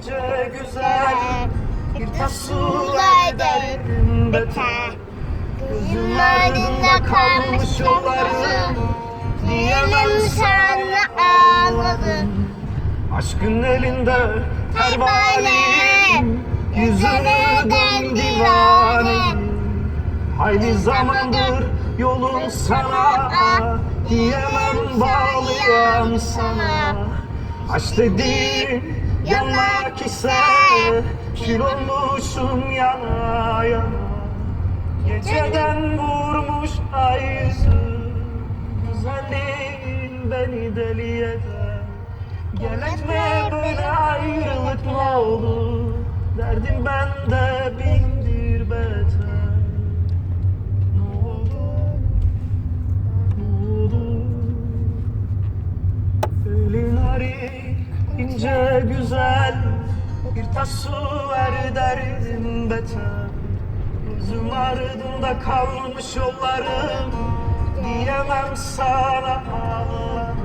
ince güzel Bir tas sular derdim beter Gözüm ardında kalmış yollarım Diyemem sana. ağladım Aşkın elinde pervaneyim Yüzüne dön divane. Hayli zamandır yolun sana Diyemem bağlıyam sana Aşk dediğin yanak ise Kül olmuşum yana yana. Geceden vurmuş ay yüzü Güzelliğin beni deli eder. Gel etme böyle ayrılık ne olur. Derdim bende bindir ince güzel Bir tas su ver derdim beter Gözüm ardında kalmış yollarım Diyemem sana ağlarım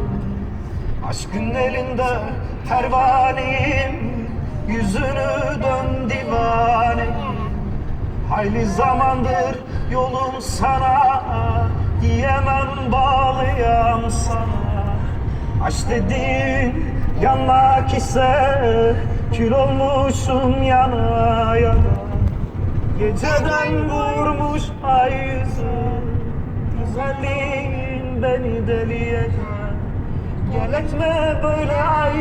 Aşkın elinde pervaneyim Yüzünü dön divane. Hayli zamandır yolum sana Diyemem bağlıyam sana. Aşk dediğin yanmak ise Kül olmuşum yana yana Geceden vurmuş ay yüzü Güzelliğin beni deli eder. Gel etme böyle ay